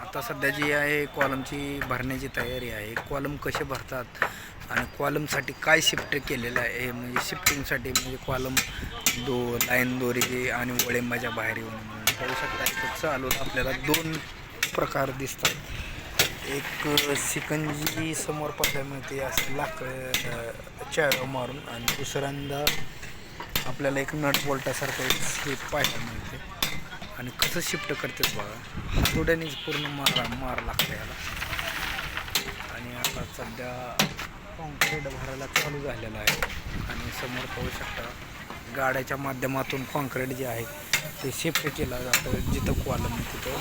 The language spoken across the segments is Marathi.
आता सध्या जी आहे कॉलमची भरण्याची तयारी आहे कॉलम कसे भरतात आणि कॉलमसाठी काय शिफ्ट केलेलं आहे हे म्हणजे शिफ्टिंगसाठी म्हणजे कॉलम दो लाईन दोरी आणि वळिंबाच्या बाहेर येऊन पाहू शकता. चालू आपल्याला दोन प्रकार दिसतात. एक सिकंजी समोर पाहायला मिळते असं लाकड चार मारून आणि दुसऱ्यांदा आपल्याला एक नट बोल्टासारखं एक स्लिप पाहायला मिळते. आणि कसं शिफ्ट करतेच बघा. हातोड्यानेच पूर्ण मारा मार लागतं याला. आणि आता सध्या कॉन्क्रीट भरायला चालू झालेलं आहे. आणि समोर पाहू शकता गाड्याच्या माध्यमातून कॉन्क्रीट जे आहे ते शिफ्ट केलं जातं जिथं कॉलम तिथं.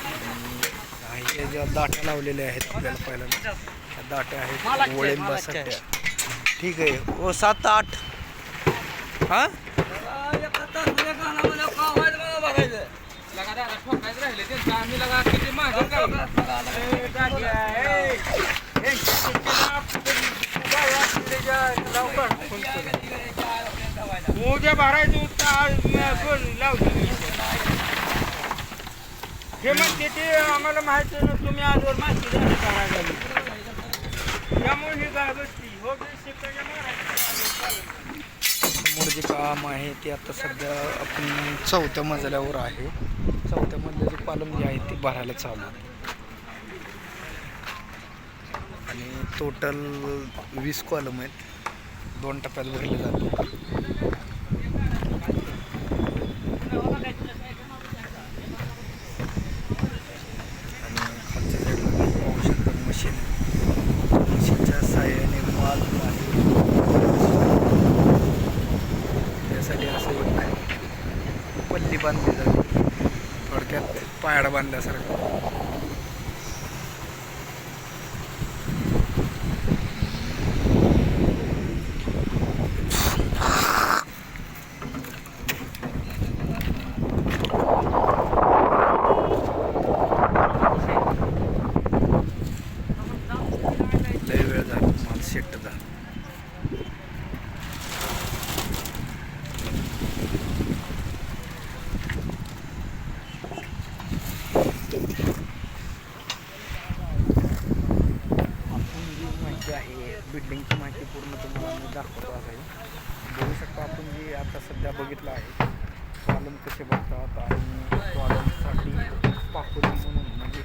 आणि हे ज्या दाट्या लावलेल्या आहेत आपल्याला पहिल्यांदा त्या दाट्या आहेत वळिंबासाठी ठीक आहे ओ सात आठ. हां? उद्या भरायचं उत्तर आज मी लावतो. हे म्हणते ते आम्हाला माहिती ना तुम्ही आजवर माहिती द्यायला करायला. त्यामुळे ही गाय बसली. हो बी समोर जे काम आहे ते आता सध्या आपण चौथ्या मजल्यावर आहे. चौथ्या मजल्याचे कॉलम जे आहे ते भरायला चालू आहे आणि टोटल वीस कॉलम आहेत. दोन टप्प्यात भरले जातात आणि खालच्या साईडला तुम्ही पाहू शकता मशीन मशीनच्या साह्याने माल आहे त्यासाठी असं एक पल्ली बांधली जाते. थोडक्यात पायाड बांधल्यासारखं. लय वेळ झाला माल सेट झाला आपण जी आहे बिल्डिंगची माहिती पूर्ण तुम्हाला मी दाखवतो आहे बघू शकता आपण जे आता सध्या बघितलं आहे कॉलम कसे बघतात आणि कॉलमसाठी पाकोली म्हणून म्हणजे